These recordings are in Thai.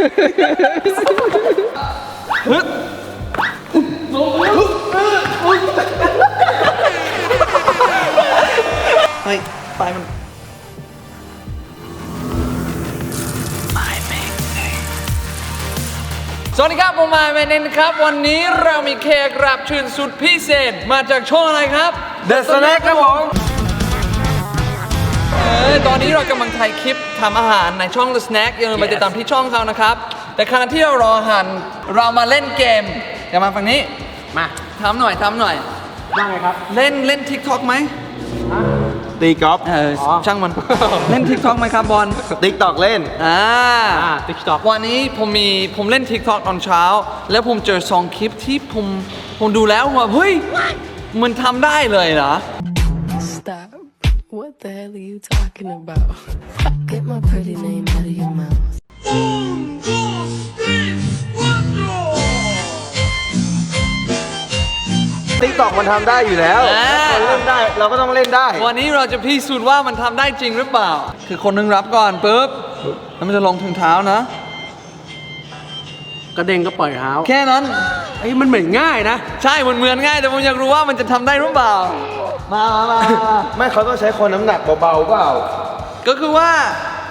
เฮ้ยไปมัน สวัสดีครับผมมายแมนเนนครับ วันนี้เรามีแขกรับเชิญสุดพิเศษมาจากช่องอะไรครับเดอะสแน็คครับผม เออตอนนี้เรากำลังถ่ายคลิปทำอาหารในช่อง The Snack อย่าลืมไปติดตามที่ช่องเขานะครับ แต่ขณะที่เรารออาหารเรามาเล่นเกมอย่ามาฝั่งนี้มาทำหน่อยทำหน่อย ว่าไงครับ เล่นเล่น TikTok ไหมตีกอล์ฟเออช่างมัน เล่น TikTok ไหมครับบอลติ๊กตอกเล่น อ่าอ่าติ๊กต็อกวันนี้ผมมีผมเล่น TikTok ตอนเช้า แล้วผมเจอสองคลิปที่ผมผมดูแล้วว่าเฮ้ยมันทำได้เลยเหรอ Stop. What the hell are you talking about? Get my pretty name out of your mouth. ติ๊กตอกมันทำได้อยู่แล้วอ่า เราเล่นได้ เราก็ต้องเล่นได้ วันนี้เราจะพิสูจน์ว่ามันทำได้จริงหรือเปล่า คือคนหนึงรับก่อนปุ๊บ แล้วมันจะลงถึงเท้านะ กระเด้งก็ปล่อยเท้าแค่นั้น ไอ้ยมันเหมือนง่ายนะ ใช่มันเหมือนง่ายแต่ผมอยากรู้ว่ามันจะทำได้หรือเปล่า มามามามาไม่เขาต้องใช้คนน้ำหนักเบาๆเปล่า ก็คือว่า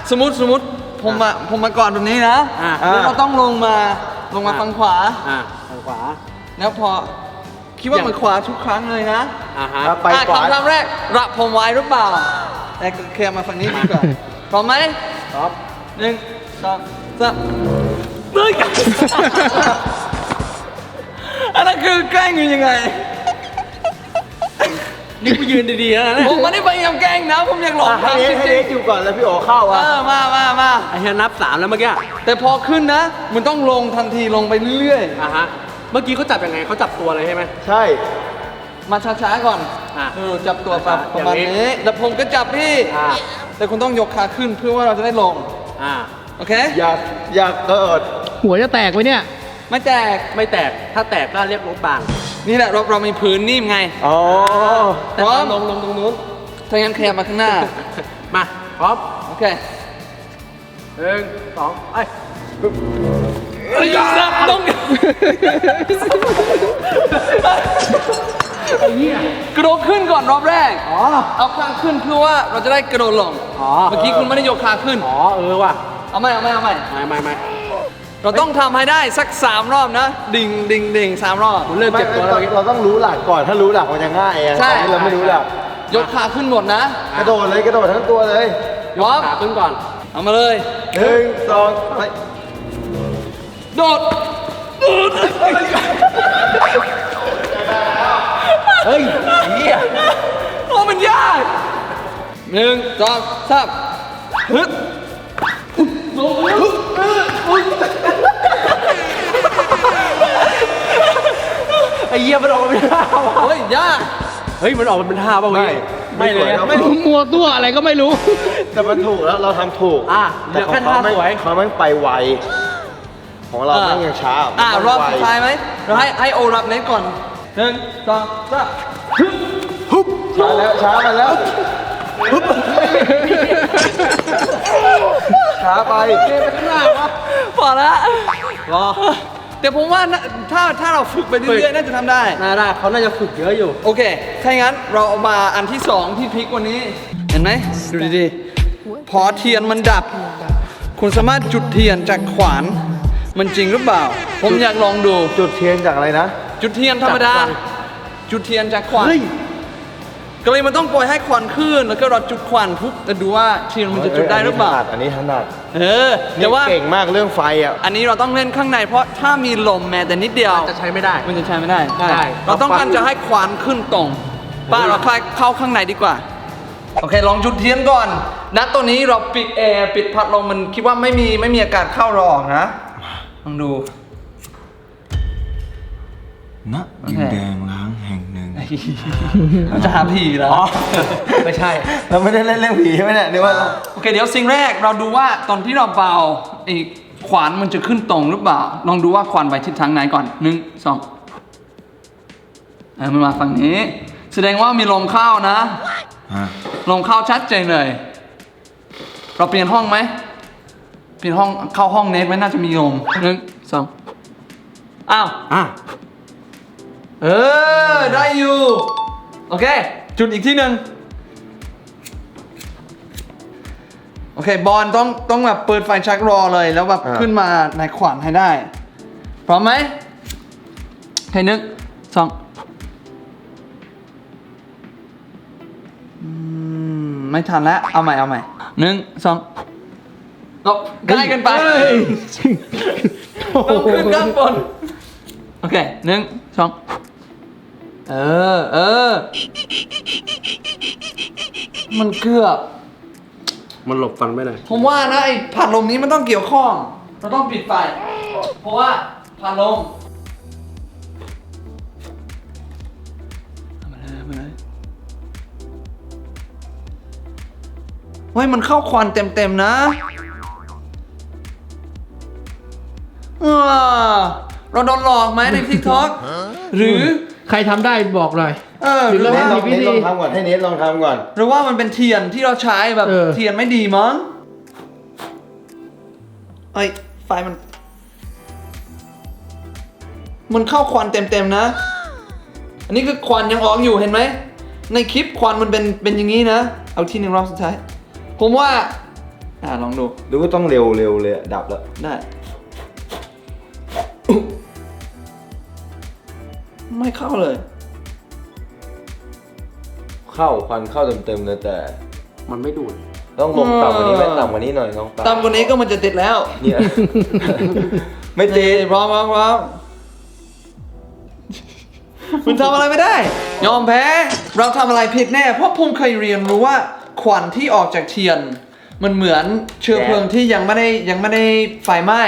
สมมติสมมติผมมาผมมาก่อนตรงนี้นะอ่าแล้วเราต้องลงมาลงมาฝั่งขวา อ่าทางขวา แล้วพอคิดว่ามันขวาทุกครั้งเลยนะอ่าฮะ ครับ ไปอะขวา คำถามแรกรับผมไว้หรือเปล่า แต่เคลียร์มาฝั่งนี้ดีกว่าพร้อมไหมครับ หนึ่งสองสามเฮ้ยอันนั้นคือแกล้งอยู่ยังไง นี่กูยืนดีๆแล้วนะผมไม่ได้พยายามแกล้งนะ ผมอยากหลอกอะให้ทางเนจสให้ริเนงสอยู่ก่อนแล้วพี่โอเข้าๆเออะอมามามาไอ้เฮียนับสามแล้วเมื่อกี้แต่พอขึ้นนะ มันต้องลงทันทีลงไปเรื่อยอ่าฮะเมื่อกี้เขาจับยังไงเขาจับตัวเลยใช่ไหม ใช่ ๆ มาช้าๆก่อนอะเออจับตัวปรับประมาณอย่างนี้ นี้แล้วผมก็จับพี่ อ่าแต่คุณต้องยกขาขึ้นเพื่อว่าเราจะได้ลง อ่าโอเค อยากอยากเกิดหัวจะแตกไหมเนี่ย ไม่แตก ไม่แตกถ้าแตกก็เรียกรถบาง นี่แหละเราเรามีพื้นนิ่มไงอ๋อพร้อมลงลงตรงนู้นถ้างั้นขยับมาข้างหน้า มาพร้อมโอเคหนึ่งสองไอ้ยต้องกระโดดขึ้นก่อนรอบแรกอ๋อเอาขาขึ้นเพื่อว่าเราจะได้กระโดดลงอ๋อเมื่อกี้คุณไม่ได้ยกขาขึ้น อ๋อเออว่ะ เอาไหมเอาไหมเอาไหมไม่ไม่ไม่ เราต้องทำให้ได้สักสามรอบนะ ดิ่งดิ่งดิ่งสามรอบผมเริ่มไม่เจ็บตัวแล้วเมื่อกี้เราต้องรู้หลักก่อน ถ้ารู้หลักมันจะง่ายอะใช่ตอนนี้เราไม่รู้หลักยกขาขึ้นหมดนะกระโดดเลยกระโดดทั้งตัวเลยพร้อมขาขึ้นก่อน เอามาเลย หนึ่งสองไปโดดเฮ้ยเฮียโอ้มันยากหนึ่งสองสามฮึบ ไอ้เหี้ยมันออกมาเป็นท่าว่ะเฮ้ยยาก เฮ้ยมันออกมาเป็นท่าป่ะเว้ยไม่เลย ไม่รู้มัวตัวอะไรก็ไม่รู้ แต่มันถูกแล้วเราทำถูกอะเหลืแต่อของแค่เขาท่าไม่สวย เขาไม่ไปไว ของเราไม่งยังช้าอะมันรต้ออบงไวสุดท้ายไหมเราให้ให้โอรับเน็ตก่อนหนึ่งสองสามช้าแล้วช้ามาแล้ว ช้าไปพอละรอแต่ผมว่าน่าถ้าถ้าเราฝึกไปเรื่อยๆน่าจะทำได้ น่าได้เขาน่าจะฝึกเยอะอยู่ โอเค ถ้าอย่างนั้นเราเอามาอันที่สองที่พลิกวันนี้ เห็นไหมดูดีๆ พอเทียนมันดับ คุณสามารถจุดเทียนจากขวาน มันจริงหรือเปล่า ผมอยากลองดู จุดเทียนจากอะไรนะ จุดเทียนธรรมดาจากขวานจุดเทียนจากขวาน เฮ้ย ก็เลยมันต้องปล่อยให้ควันขึ้น แล้วก็เราจุดควันปุ๊บแล้วดูว่าเทียนมันจะจุดได้หรือเปล่า อันนี้ถนัดเอออันนี้แต่ว่าเก่งมากเรื่องไฟอะ อันนี้เราต้องเล่นข้างในเพราะถ้ามีลมแม้แต่นิดเดียวจะใช้ไม่ได้ มันจะใช้ไม่ได้ใช่เราต้องการจะให้ควันขึ้นตรงป้าเราคลายเข้าข้างในดีกว่า โอเคลองจุดเทียนก่อนณตัวนี้เราปิดแอร์ปิดพัดลมมันคิดว่าไม่มีไม่มีอากาศเข้ารออกนะลองดูณดินแดงล้างแห่งหนึ่ง มันจะหาผีเหรอไม่ใช่ เราไม่ได้เล่นเรื่องผีใช่ไหมเนี่ยนึกว่าเราโอเค เดี๋ยวสิ่งแรกเราดูว่าตอนที่เราเบาไอ้ขวานมันจะขึ้นตรงหรือเปล่า ลองดูว่าขวานไปทิศทางไหนก่อนหนึ่งสองเออมันมาฝั่งนี้ แสดงว่ามีลมเข้านะฮะลมเข้าชัดเจนเลย เราเปลี่ยนห้องไหมปิดห้องเข้าห้องเน็ตไว้น่าจะมีลมหนึ่งสองอ้าว อะเออ ได้อยู่ โอเค จุดอีกที่หนึ่งโอเค บอลต้องต้องแบบเปิดไฟชักรอเลยแล้วแบบอ่า ขึ้นมาในขวานให้ได้ พร้อมไหมโอเคหนึ่งสองอืมไม่ทันแล้ว เอาใหม่เอาใหม่หนึ่งสองโอ้ใกล้กันไป ต้องขึ้นด้านบน โอเคหนึ่งสอง เออ เออ มันเกือบ มันหลบฟันไม่ได้ผมว่านะไอ้พัดลมนี้มันต้องเกี่ยวข้องเราต้องปิดไฟ เพราะว่าพัดลมเอามาเลยเอามาเลยเฮ้ยมันเข้าควันเต็มๆนะอ่าเราโดนหลอกไหมใน TikTok หรือ ใครทำได้บอกหน่อย เออหหรืรืออว่าว่าเนทลองเนทลองทำก่อนให้เนทลองทำก่อน หรือว่ามันเป็นเทียนที่เราใช้แบบเออ เทียนไม่ดีมั้งเอ้ยไฟมัน มันเข้าควันเต็มๆนะ อันนี้คือควันยังออกอยู่เห็นไหม ในคลิปควันมันเป็นเป็นอย่างนี้นะ เอาที่หนึ่งรอบสุดท้าย ผมว่า อ่าลองดู หรือว่าต้องเร็วเร็วเลยอะดับแล้ว ได้ ไม่เข้าเลย เข้าควันเข้าเต็มๆเลยแต่ มันไม่ดูด ต้องลงต่ำกว่านี้ไหมเออต่ำกว่านี้หน่อยน้องต่ำกว่านี้ก็มันจะติดแล้วเนี่ย ไม่ติดพร้อมพร้อมพร้อมคุณทำอะไรไม่ได้ ยอมแพ้ เราทำอะไรผิดแน่ เพราะผมเคยเรียนรู้ว่าควันที่ออกจากเทียน มันเหมือนเชื้อเพลิงที่ยังไม่ได้ยังไม่ได้ไฟไหม้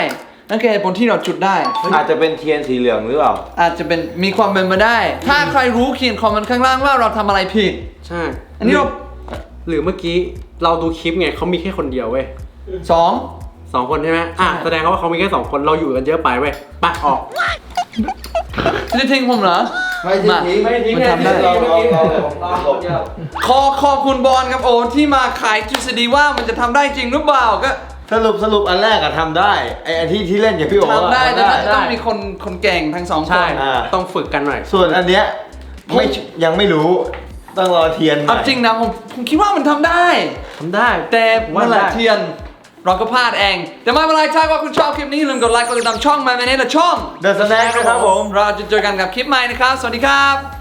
นั่นคือเหตุผลที่เราจุดได้ อาจจะเป็นเทียนสีเหลืองหรือเปล่า อาจจะเป็นมีความเป็นไปได้ ถ้าใครรู้เขียนคอมเมนต์ข้างล่างว่าเราทำอะไรผิด ใช่อันนี้เราหรือเมื่อกี้เราดูคลิปไงเขามีแค่คนเดียวเว้ยสองสองคนใช่ไหมอะแสดงว่าเขามีแค่สองคนเราอยู่กันเยอะไปเว้ยไปออก จะทิ้งผมเหรอ ไม่ทิ้งาไม่ทิ้งมันทำได้ลองลองลองลองลองขอขอบคุณบอลกับโอที่มาขายทฤษฎีว่ามันจะทำได้จริงหรือเปล่าก็ สรุปสรุปอันแรกอะทำได้ไออันที่ที่เล่นกับพี่โอ๋อะทำได้แต่น่าจะได้ต้องมีคนคนเก่งทั้งสองคใช่นอ่าต้องฝึกกันหน่อย ส่วนอันเนี้ยไม่ยังไม่รู้ต้องรอเทียนหน่เอาอยจริงนะผมผมคิดว่ามันทำได้ ทำได้ แต่ว่าเมื่อไหร่ได้เทียน เราก็พลาดเอง แต่ไม่เป็นไรถ้าว่าคุณชอบคลิปนี้อย่าลืมกดไลค์กดติดตามช่องมาในในช่องเดอะสแน็คนะครับผม เราจะเจอกันกับคลิปใหม่นะครับ สวัสดีครับ